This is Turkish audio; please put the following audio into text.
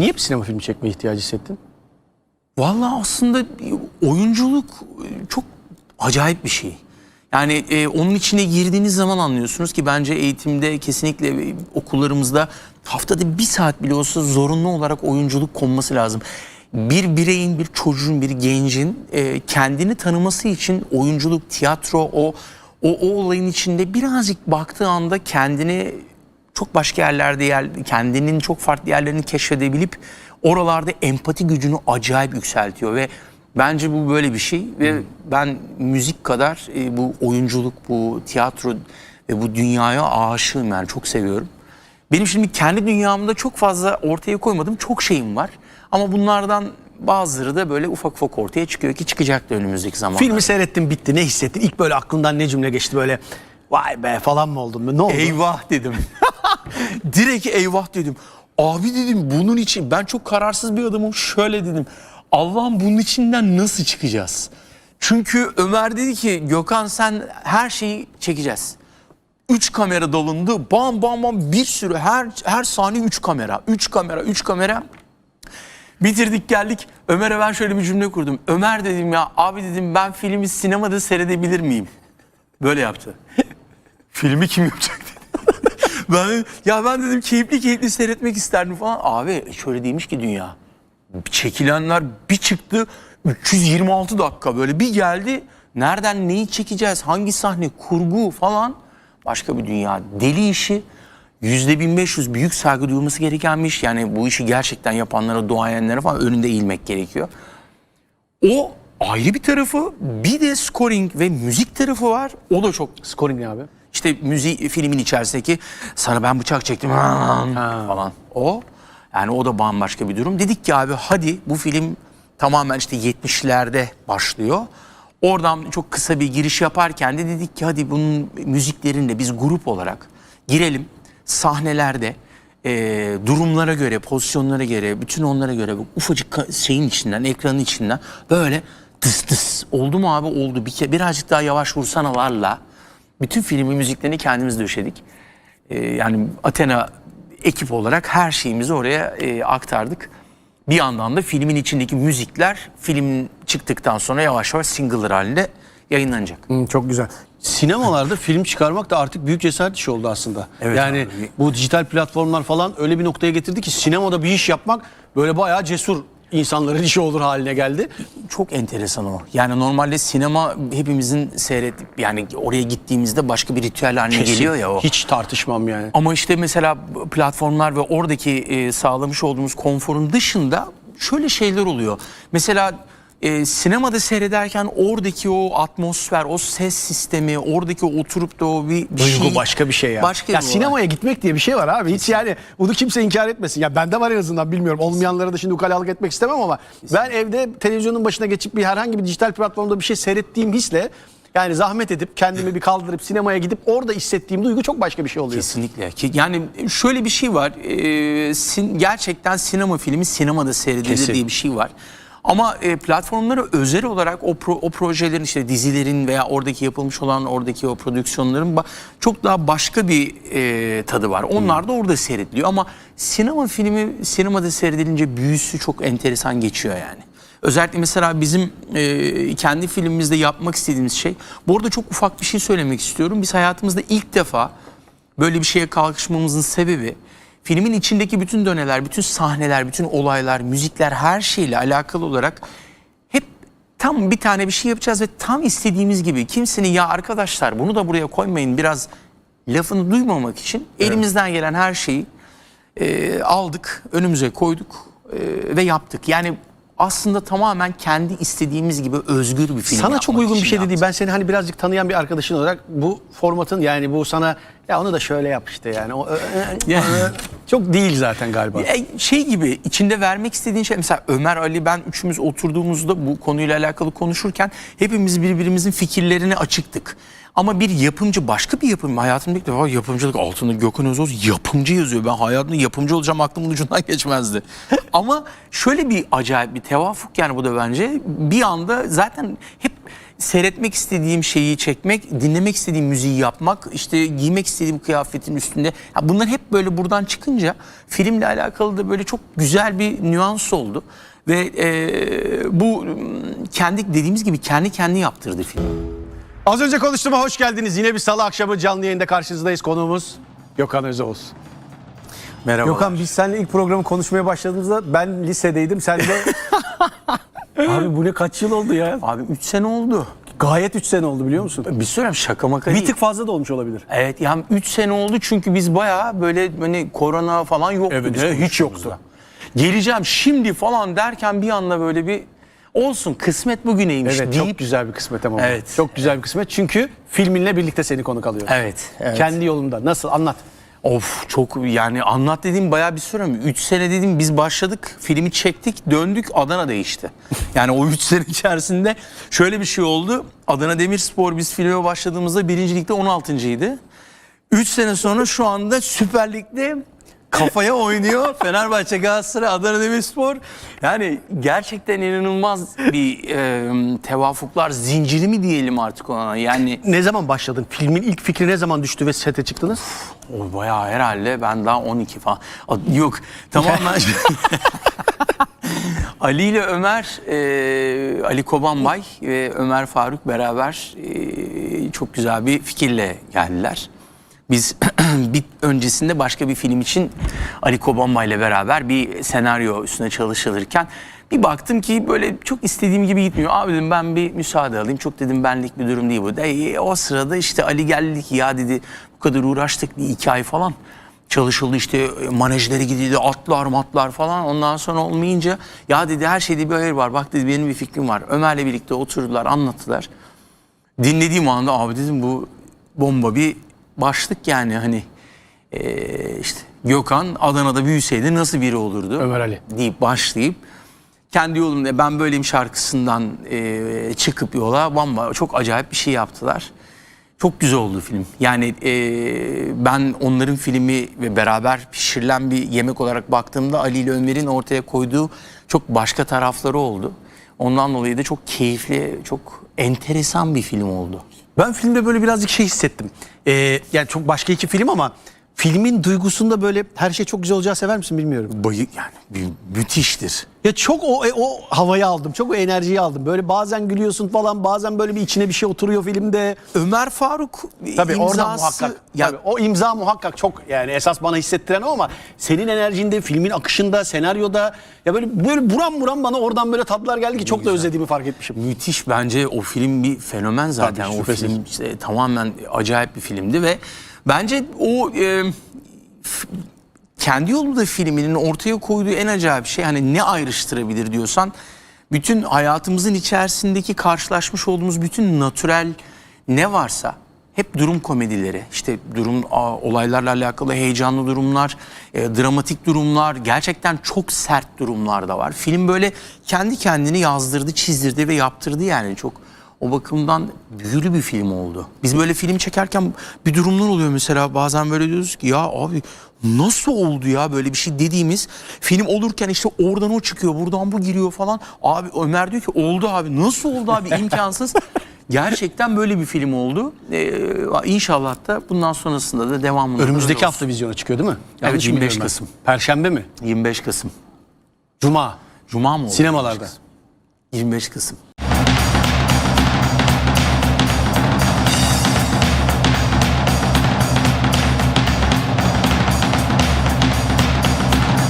Niye bir sinema filmi çekmeye ihtiyacı hissettin? Vallahi aslında oyunculuk e, çok acayip bir şey. Yani e, onun içine girdiğiniz zaman anlıyorsunuz ki bence eğitimde kesinlikle e, okullarımızda haftada bir saat bile olsa zorunlu olarak oyunculuk konması lazım. Bir bireyin, bir çocuğun, bir gencin e, kendini tanıması için oyunculuk, tiyatro, o, o, o olayın içinde birazcık baktığı anda kendini çok başka yerlerde yer, kendinin çok farklı yerlerini keşfedebilip oralarda empati gücünü acayip yükseltiyor ve bence bu böyle bir şey ve ben müzik kadar e, bu oyunculuk, bu tiyatro ve bu dünyaya aşığım yani çok seviyorum. Benim şimdi kendi dünyamda çok fazla ortaya koymadığım çok şeyim var ama bunlardan bazıları da böyle ufak ufak ortaya çıkıyor ki çıkacak da önümüzdeki zamanlarda. Filmi seyrettin bitti ne hissettin? İlk böyle aklından ne cümle geçti böyle vay be falan mı oldun? Ne oldu? Eyvah dedim. Direkt eyvah dedim. Abi dedim bunun için ben çok kararsız bir adamım. Şöyle dedim. Allah'ım bunun içinden nasıl çıkacağız? Çünkü Ömer dedi ki Gökhan sen her şeyi çekeceğiz. Üç kamera dolundu. Bam bam bam bir sürü her her saniye üç kamera. Üç kamera, üç kamera. Bitirdik geldik. Ömer'e ben şöyle bir cümle kurdum. Ömer dedim ya abi dedim ben filmi sinemada seyredebilir miyim? Böyle yaptı. Filmi kim yapacak. Ben ya ben dedim keyifli keyifli seyretmek isterdim falan. Abi şöyle değilmiş ki dünya. Çekilenler bir çıktı 326 dakika böyle bir geldi. Nereden neyi çekeceğiz? Hangi sahne? Kurgu falan. Başka bir dünya. Deli işi. Yüzde 1500 büyük saygı duyulması gereken bir iş. Yani bu işi gerçekten yapanlara, duayenlere falan önünde eğilmek gerekiyor. O ayrı bir tarafı. Bir de scoring ve müzik tarafı var. O da çok Scoring ne abi? İşte müzik filmin içerisindeki sana ben bıçak çektim falan. O yani o da bambaşka bir durum. Dedik ki abi hadi bu film tamamen işte 70'lerde başlıyor. Oradan çok kısa bir giriş yaparken de dedik ki hadi bunun müziklerinde biz grup olarak girelim sahnelerde e, durumlara göre, pozisyonlara göre, bütün onlara göre bu ufacık şeyin içinden, ekranın içinden böyle tıs tıs oldu mu abi oldu. Bir birazcık daha yavaş vursanalarla bütün filmin müziklerini kendimiz döşedik. Ee, yani Athena ekip olarak her şeyimizi oraya e, aktardık. Bir yandan da filmin içindeki müzikler film çıktıktan sonra yavaş yavaş single'lar halinde yayınlanacak. Hı, çok güzel. Sinemalarda film çıkarmak da artık büyük cesaret işi oldu aslında. Evet yani abi. bu dijital platformlar falan öyle bir noktaya getirdi ki sinemada bir iş yapmak böyle bayağı cesur insanların işi olur haline geldi. Çok enteresan o. Yani normalde sinema hepimizin seyretip yani oraya gittiğimizde başka bir ritüel haline geliyor ya o. Hiç tartışmam yani. Ama işte mesela platformlar ve oradaki e, sağlamış olduğumuz konforun dışında şöyle şeyler oluyor. Mesela e, sinemada seyrederken oradaki o atmosfer, o ses sistemi, oradaki o oturup da o bir, bir Duygu şey. başka bir şey ya. Başka ya bir sinemaya gitmek diye bir şey var abi. Hiç yani bunu kimse inkar etmesin. Ya bende var en azından bilmiyorum. Olmayanlara da şimdi ukalalık etmek istemem ama ben evde televizyonun başına geçip bir herhangi bir dijital platformda bir şey seyrettiğim hisle yani zahmet edip kendimi bir kaldırıp sinemaya gidip orada hissettiğim duygu çok başka bir şey oluyor. Kesinlikle. Ki- Yani şöyle bir şey var. e, sin- gerçekten sinema filmi sinemada seyredilir Kesin. diye bir şey var. Ama e, platformlara özel olarak o, pro- o projelerin işte dizilerin veya oradaki yapılmış olan oradaki o prodüksiyonların çok daha başka bir e, tadı var. Onlar da orada seyrediliyor ama sinema filmi sinemada seyredilince büyüsü çok enteresan geçiyor yani. Özellikle mesela bizim e, kendi filmimizde yapmak istediğimiz şey. Bu arada çok ufak bir şey söylemek istiyorum. Biz hayatımızda ilk defa böyle bir şeye kalkışmamızın sebebi filmin içindeki bütün döneler, bütün sahneler, bütün olaylar, müzikler her şeyle alakalı olarak hep tam bir tane bir şey yapacağız ve tam istediğimiz gibi kimsenin ya arkadaşlar bunu da buraya koymayın biraz lafını duymamak için elimizden gelen her şeyi e, aldık, önümüze koyduk e, ve yaptık. Yani aslında tamamen kendi istediğimiz gibi özgür bir film Sana çok uygun bir şey de yaptık. değil. Ben seni hani birazcık tanıyan bir arkadaşın olarak bu formatın yani bu sana ya onu da şöyle yap işte yani. O, Ya. çok değil zaten galiba. E, şey gibi içinde vermek istediğin şey mesela Ömer Ali ben üçümüz oturduğumuzda bu konuyla alakalı konuşurken hepimiz birbirimizin fikirlerine açıktık. Ama bir yapımcı başka bir yapım hayatımda ilk defa yapımcılık altında Gökhan Özoz yapımcı yazıyor. Ben hayatımda yapımcı olacağım aklımın ucundan geçmezdi. Ama şöyle bir acayip bir tevafuk yani bu da bence bir anda zaten hep seyretmek istediğim şeyi çekmek, dinlemek istediğim müziği yapmak, işte giymek istediğim kıyafetin üstünde. Ya bunlar hep böyle buradan çıkınca filmle alakalı da böyle çok güzel bir nüans oldu. Ve e, bu kendi dediğimiz gibi kendi kendi yaptırdı film. Az önce konuştuğuma hoş geldiniz. Yine bir salı akşamı canlı yayında karşınızdayız. Konuğumuz Gökhan Özoğuz. Merhaba. Gökhan biz seninle ilk programı konuşmaya başladığımızda ben lisedeydim. Sen de... Abi bu ne kaç yıl oldu ya? Abi 3 sene oldu. Gayet 3 sene oldu biliyor musun? Bir söyleyeyim şaka maka Bir değil. tık fazla da olmuş olabilir. Evet yani 3 sene oldu çünkü biz bayağı böyle hani korona falan yoktu. Evet, biz hiç yoktu. Geleceğim şimdi falan derken bir anda böyle bir olsun kısmet bugüneymiş Evet deyip. çok güzel bir kısmet ama. bu. Evet. Çok güzel bir kısmet çünkü filminle birlikte seni konuk alıyoruz. Evet, evet. Kendi yolunda. Nasıl anlat. Of çok yani anlat dediğim bayağı bir süre mi? 3 sene dedim biz başladık filmi çektik döndük Adana değişti. Yani o 3 sene içerisinde şöyle bir şey oldu. Adana Demirspor biz filme başladığımızda birinci ligde 16.ydı. 3 sene sonra şu anda Süper Lig'de kafaya oynuyor. Fenerbahçe, Galatasaray, Adana Demirspor. Yani gerçekten inanılmaz bir e, tevafuklar zinciri mi diyelim artık ona. Yani Ne zaman başladın? Filmin ilk fikri ne zaman düştü ve sete çıktınız? o bayağı herhalde ben daha 12 falan. A- Yok tamamen Ali ile Ömer, e, Ali Kobanbay ve Ömer Faruk beraber e, çok güzel bir fikirle geldiler. Biz bir öncesinde başka bir film için Ali Kobanbay ile beraber bir senaryo üstüne çalışılırken bir baktım ki böyle çok istediğim gibi gitmiyor. Abi dedim ben bir müsaade alayım. Çok dedim benlik bir durum değil bu. De, o sırada işte Ali geldi ki ya dedi bu kadar uğraştık bir iki ay falan çalışıldı işte e, manejleri gidiyordu atlar matlar falan ondan sonra olmayınca ya dedi her şeyde bir hayır var bak dedi benim bir fikrim var Ömer'le birlikte oturdular anlattılar dinlediğim anda abi dedim bu bomba bir başlık yani hani e, işte Gökhan Adana'da büyüseydi nasıl biri olurdu Ömer Ali. deyip başlayıp kendi yolumda ben böyleyim şarkısından e, çıkıp yola bamba çok acayip bir şey yaptılar. Çok güzel oldu film. Yani e, ben onların filmi ve beraber pişirilen bir yemek olarak baktığımda Ali ile Ömer'in ortaya koyduğu çok başka tarafları oldu. Ondan dolayı da çok keyifli, çok enteresan bir film oldu. Ben filmde böyle birazcık şey hissettim. Ee, yani çok başka iki film ama filmin duygusunda böyle her şey çok güzel olacağı sever misin bilmiyorum. Bayı yani mü- müthiştir. Ya çok o e, o havayı aldım. Çok o enerjiyi aldım. Böyle bazen gülüyorsun falan, bazen böyle bir içine bir şey oturuyor filmde. Ömer Faruk Tabii orada imzası muhakkak. ya tabii, o imza muhakkak çok yani esas bana hissettiren o ama senin enerjinde, filmin akışında, senaryoda ya böyle böyle buram buram bana oradan böyle tatlar geldi ki çok da özlediğimi fark etmişim. Müthiş bence o film bir fenomen zaten. Tabii, o şüphesiz. film işte tamamen acayip bir filmdi ve bence o e, kendi yolunda filminin ortaya koyduğu en acayip şey hani ne ayrıştırabilir diyorsan bütün hayatımızın içerisindeki karşılaşmış olduğumuz bütün natürel ne varsa hep durum komedileri işte durum olaylarla alakalı heyecanlı durumlar, e, dramatik durumlar, gerçekten çok sert durumlar da var. Film böyle kendi kendini yazdırdı, çizdirdi ve yaptırdı yani çok o bakımdan büyülü bir film oldu. Biz böyle film çekerken bir durumlar oluyor mesela bazen böyle diyoruz ki ya abi nasıl oldu ya böyle bir şey dediğimiz film olurken işte oradan o çıkıyor buradan bu giriyor falan. Abi Ömer diyor ki oldu abi nasıl oldu abi imkansız. Gerçekten böyle bir film oldu. Ee, inşallah da bundan sonrasında da devamında Önümüzdeki hafta vizyona çıkıyor değil mi? Evet, Yanlış mı 25 biliyorum ben? Kasım. Perşembe mi? olsun. 25 Kasım. Cuma. Cuma mı oldu? Sinemalarda. 25 Kasım.